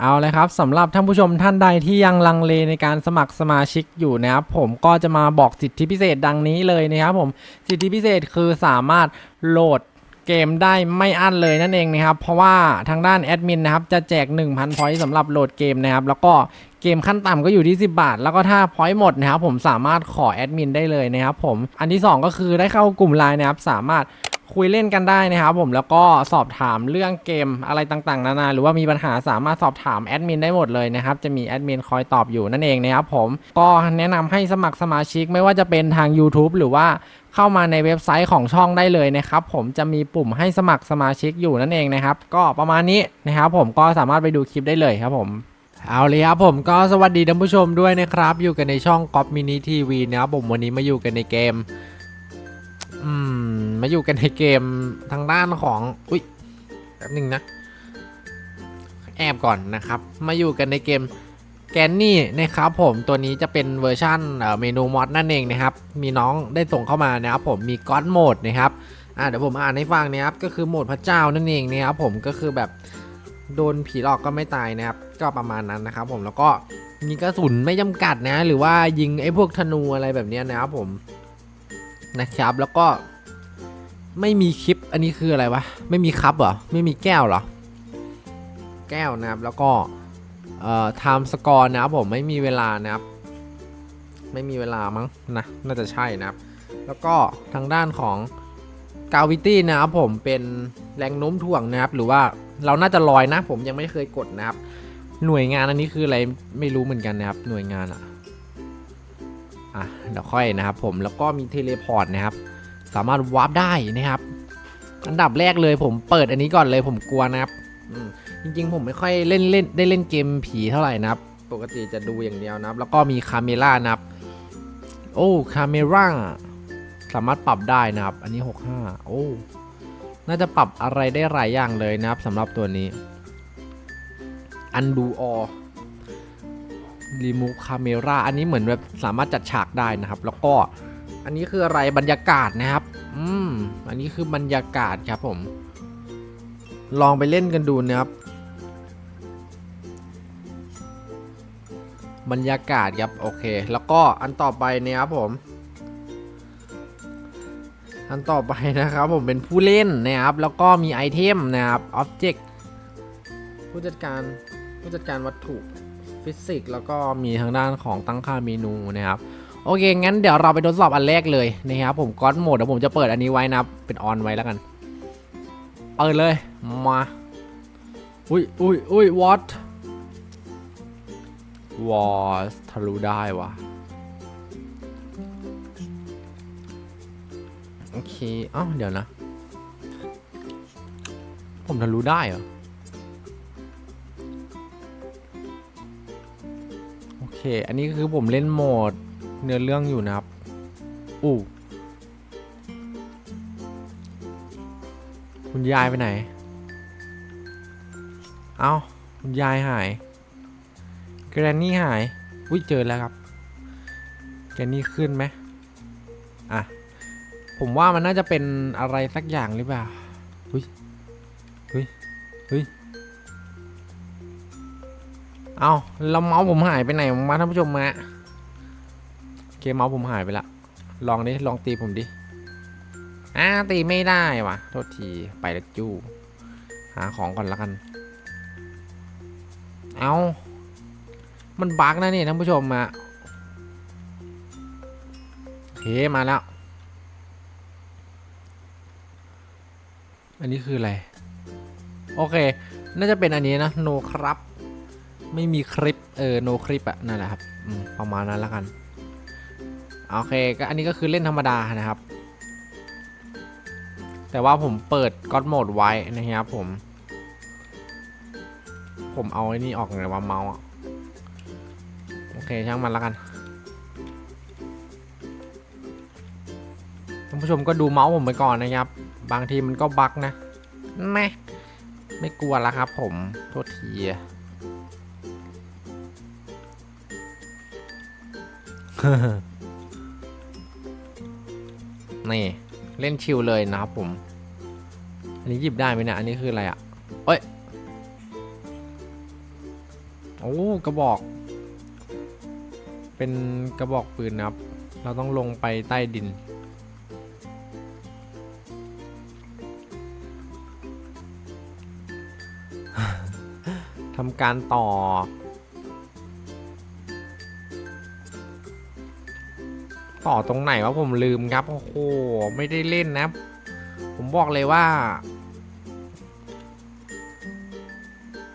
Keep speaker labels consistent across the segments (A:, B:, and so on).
A: เอาเลยครับสำหรับท่านผู้ชมท่านใดที่ยังลังเลในการสมัครสมาชิกอยู่นะครับผมก็จะมาบอกสิทธิพิเศษดังนี้เลยนะครับผมสิทธิพิเศษคือสามารถโหลดเกมได้ไม่อั้นเลยนั่นเองนะครับ เพราะว่าทางด้านแอดมินนะครับจะแจก 1,000พอยต์สำหรับโหลดเกมนะครับ แล้วก็เกมขั้นต่ำก็อยู่ที่ 10 บาท แล้วก็ถ้าพอยต์หมดนะครับผมสามารถขอแอดมินได้เลยนะครับผมอันที่สองก็คือได้เข้ากลุ่มไลน์นะครับสามารถ คุยเล่นกันได้นะครับผมแล้วก็สอบถามเรื่องเกมอะไรต่างๆ นานาหรือว่ามีปัญหาสามารถสอบถามแอดมินได้หมดเลยนะครับจะมีแอดมินคอยตอบอยู่นั่นเองนะครับผมก็แนะนำให้สมัครสมาชิกไม่ว่าจะเป็นทาง YouTube หรือว่าเข้ามาในเว็บไซต์ของช่องได้เลยนะครับผมจะมีปุ่มให้สมัครสมาชิกอยู่นั่นเองนะครับก็ประมาณนี้นะครับผมก็สามารถไปดูคลิปได้เลยครับผมเอาเลยครับผมก็สวัสดีท่านผู้ชมด้วยนะครับ อยู่กันในช่องก๊อปมินิทีวีนะครับผมวันนี้มาอยู่กันในเกม มาอยู่กันในเกมทางด้านของอุ้ยแป๊บนึงนะ แอบก่อนนะครับ มาอยู่กันในเกมแกนนี่นะครับผมตัวนี้จะเป็นเวอร์ชั่นเมนูมอดนั่นเองนะครับ มีน้องได้ส่งเข้ามานะครับผมมีก้อนโหมดนะครับอ่าเดี๋ยวผมอ่านให้ฟังนะครับก็คือโหมดพระเจ้านั่นเองนะครับผมก็คือแบบโดนผีหลอกก็ไม่ตายนะครับ ก็ประมาณนั้นนะครับ ผมแล้วก็มีกระสุนไม่จำกัดนะ หรือว่ายิงไอ้พวกธนูอะไรแบบนี้นะครับผมนะครับ แล้วก็ ไม่มีคลิป อันนี้คืออะไรวะ ไม่มีคัพเหรอ ไม่มีแก้วเหรอ แก้วนะครับ แล้วก็เอ่อ time score นะครับผมไม่มีเวลานะครับ ไม่มีเวลามั้งนะ น่าจะใช่นะครับ แล้วก็ทางด้านของ gravity นะครับผมเป็นแรงโน้มถ่วงนะครับ หรือว่าเราน่าจะลอยนะ ผมยังไม่เคยกดนะครับ หน่วยงานอันนี้คืออะไรไม่รู้เหมือนกันนะครับ หน่วยงานอะอะเดี๋ยวค่อยนะครับผมแล้วก็มีเทเลพอร์ตนะครับ สามารถวาร์ปได้นะครับ อันดับแรกเลยผมเปิดอันนี้ก่อนเลยผมกลัวนะครับจริงๆ ผมไม่ค่อยเล่นเล่นได้เล่นเกมผีเท่าไหร่นะครับ ปกติจะดูอย่างเดียวนะครับ แล้วก็มีคาเมล่านะครับ โอ้คาเมร่าสามารถปรับได้นะครับ อันนี้ 65 โอ้ น่าจะปรับอะไรได้หลายอย่างเลยนะครับสำหรับตัวนี้ undo all รีมูฟคาเมราอันนี้เหมือนแบบสามารถจัดฉากได้นะครับ แล้วก็ อันนี้คืออะไรบรรยากาศนะครับ อืม อันนี้คือบรรยากาศครับผม ลองไปเล่นกันดูนะครับ บรรยากาศครับโอเค แล้วก็อันต่อไปเนี่ยครับผม อันต่อไปนะครับผมเป็นผู้เล่นนะครับ แล้วก็มีไอเทมนะครับอ็อบเจกต์ผู้จัดการผู้จัดการวัตถุฟิสิกส์แล้วก็มีทางด้านของตั้งค่าเมนูนะครับ โอเค งั้นเดี๋ยวเราไปทดสอบอันแรกเลยนะครับผมก้อนโหมดเดี๋ยวผมจะเปิดอันนี้ไว้นะเป็นออนไว้แล้วกัน เปิดเลย มา อุ้ยอุ้ยอุ้ยวอตวอสทะลุได้วะโอเคอ้าวเดี๋ยวนะ ผมทะลุได้เหรอ โอเค อันนี้คือผมเล่นโหมด เนื้อเรื่องอยู่นะครับ อู้คุณยายไปไหน เอา้าคุณยายหาย แกรนนี่หาย อุ้ยเจอแล้วครับ แกรนนี่ขึ้นไหมอะ ผมว่ามันน่าจะเป็นอะไรสักอย่างหรือเปล่าอุ้ยอุ้ยอุ้ยเอาแล้วเมาส์ผมหายไปไหนมาท่านผู้ชมมา เมาส์ผมหายไปละ ลองดิลองตีผมดิอ่าตีไม่ได้วะโทษทีไปล้วจู้หาของก่อนละกัน เอามันบั๊กนะนี่ท่านผู้ชมมาโอเคมาแล้ว อันนี้คืออะไร โอเค น่าจะเป็นอันนี้นะโนครับ ไม่มีคลิป เออโนคลิปอะนั่นแหละครับประมาณนั้นแล้วกัน โอเคก็อันนี้ก็คือเล่นธรรมดานะครับ แต่ว่าผมเปิดก็อดโหมดไว้นะครับผม ผมเอาไอ้นี่ออกไงว่าเมาส์โอเคช่างมันแล้วกันท่านผู้ชมก็ดูเมาส์ผมไปก่อนนะครับ บางทีมันก็บั๊กนะแม่ไม่กลัวแล้วครับผมโทษที นี่ เล่นชิลเลยนะครับผม อันนี้หยิบได้ไหมเนี่ย อันนี้คืออะไรอะ่ะเอ้ย โอ้กระบอก เป็นกระบอกปืนนะครับ เราต้องลงไปใต้ดิน ทำการต่อ ต่อตรงไหนวะผมลืมครับ โอ้โห ไม่ได้เล่นนะ ผมบอกเลยว่า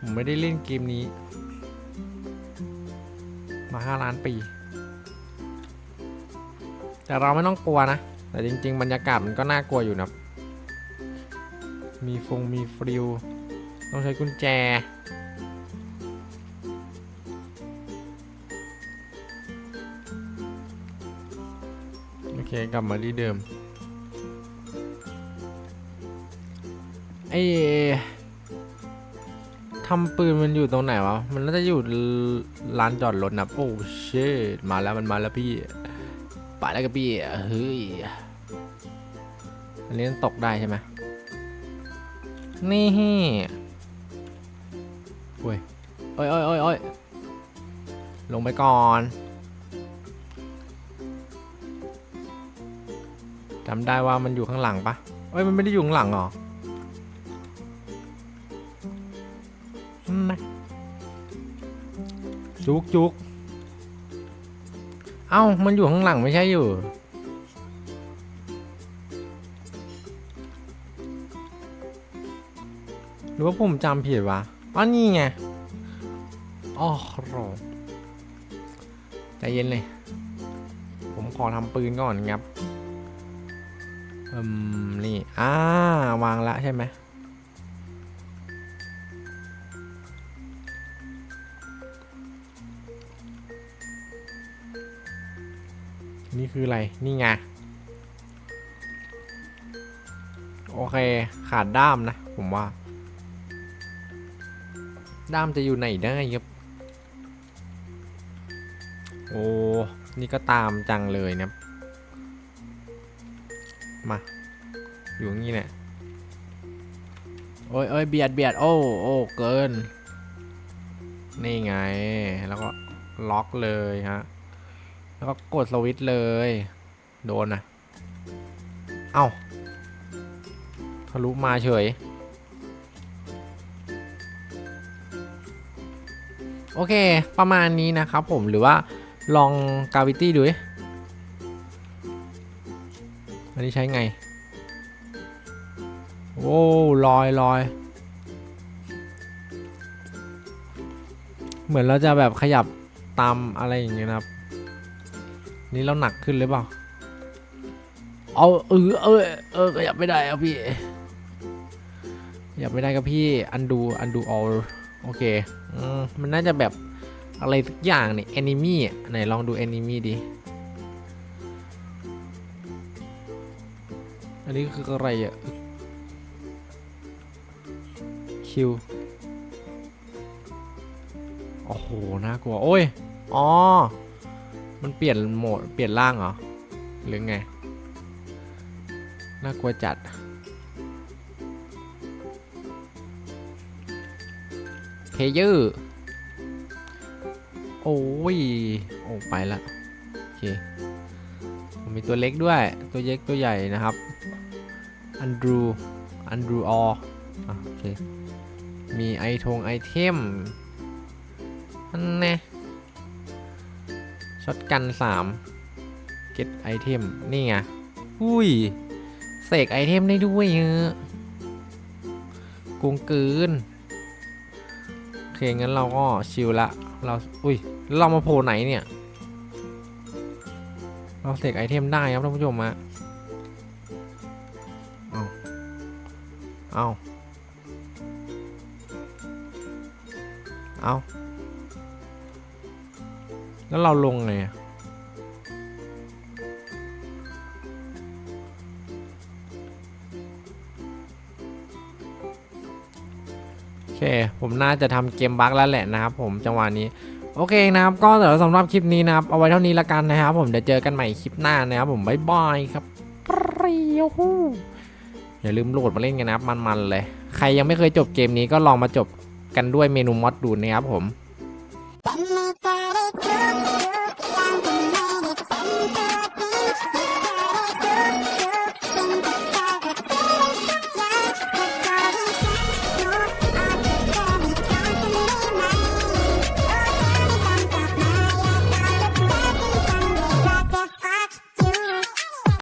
A: ผมไม่ได้เล่นเกมนี้ มาห้าล้านปี แต่เราไม่ต้องกลัวนะ แต่จริง ๆ บรรยากาศมันก็น่ากลัวอยู่นะ มีฟงมีฟริว ต้องใช้กุญแจ เคกลับมาที่เดิมไอ้ทำปืนมันอยู่ตรงไหนวะ มันน่าจะอยู่ลานจอดรถนะโอ้เชดมาแล้วมันมาแล้วพี่ไปแล้วกับพี่เฮ้ย อันนี้ตกได้ใช่ไหมนี่โอ้ยโอ้ยโอ้ยโอ้ยโอ้ยลงไปก่อน จำได้ว่ามันอยู่ข้างหลังปะเอ้ยมันไม่ได้อยู่ข้างหลังหรอนั่นนะจุกจุกเอ้า มันอยู่ข้างหลังไม่ใช่อยู่ หรือว่าผมจำผิดวะอ๋อนี่ไงอ๋อโรใจเย็นเลย ผมขอทำปืนก่อนครับ อืมนี่อ่าวางละใช่ไหมนี่คืออะไร นี่ไง โอเค ขาดด้ามนะ ผมว่า ด้ามจะอยู่ไหนได้ครับ โอ้ นี่ก็ตามจังเลยนะครับ มา อยู่งี้เนี่ยโอ้ยโอ้ยเบียดเบียดโอ้โอ้เกิน นี่ไง แล้วก็ล็อกเลยฮะ แล้วก็กดสวิตช์เลย โดนนะเอ้าทะลุมาเฉย โอเค ประมาณนี้นะครับผมหรือว่าลองกาวิตี้ดูดิ อันนี้ใช้ไงโอ้ลอยลอยเหมือนเราจะแบบขยับตามอะไรอย่างเงี้ยนะครับ นี่เราหนักขึ้นหรือเปล่า เอาเออเออเออขยับไม่ได้ครับพี่ขยับไม่ได้ครับพี่อันดูอันดู all โอเคอมมันน่าจะแบบอะไรสักอย่างเนี่ยแอนิมี่ไหนลองดูแอนิมี่ดิ นี้คืออะไรอะคิว โอ้โห น่ากลัว โอ้ย อ๋อ มันเปลี่ยนโหมด เปลี่ยนร่างเหรอ หรือไง น่ากลัวจัด เพเยอร์ โอ้ย โอ้ไปละ โอเค มีตัวเล็กด้วย ตัวเล็กตัวใหญ่นะครับ อันดรูอันดรูออะโอเค มีไอทงไอเทมอันแน่ช็อตกันสามเก็ตไอเทม นี่ไง อุ้ย เสกไอเทมได้ด้วยเออกุงกืนโอเค งั้นเราก็ชิลละ เรา อุ้ย เรามาโผล่ไหนเนี่ย เราเสกไอเทมได้ครับท่านผู้ชมฮะ เอาเอาแล้วเราลงไงโอเค ผมน่าจะทำเกมบั๊กแล้วแหละนะครับผมจังหวะนี้โอเคนะครับ ก็เดี๋ยวสำหรับคลิปนี้นะครับ เอาไว้เท่านี้ละกันนะครับ ผมเดี๋ยวเจอกันใหม่คลิปหน้านะครับผม บ๊ายบายครับปรีโอย่าลืมโหลดมาเล่นกันนะครับมันๆเลย ใครยังไม่เคยจบเกมนี้ก็ลองมาจบกันด้วยเมนูมอดดูนะครับผม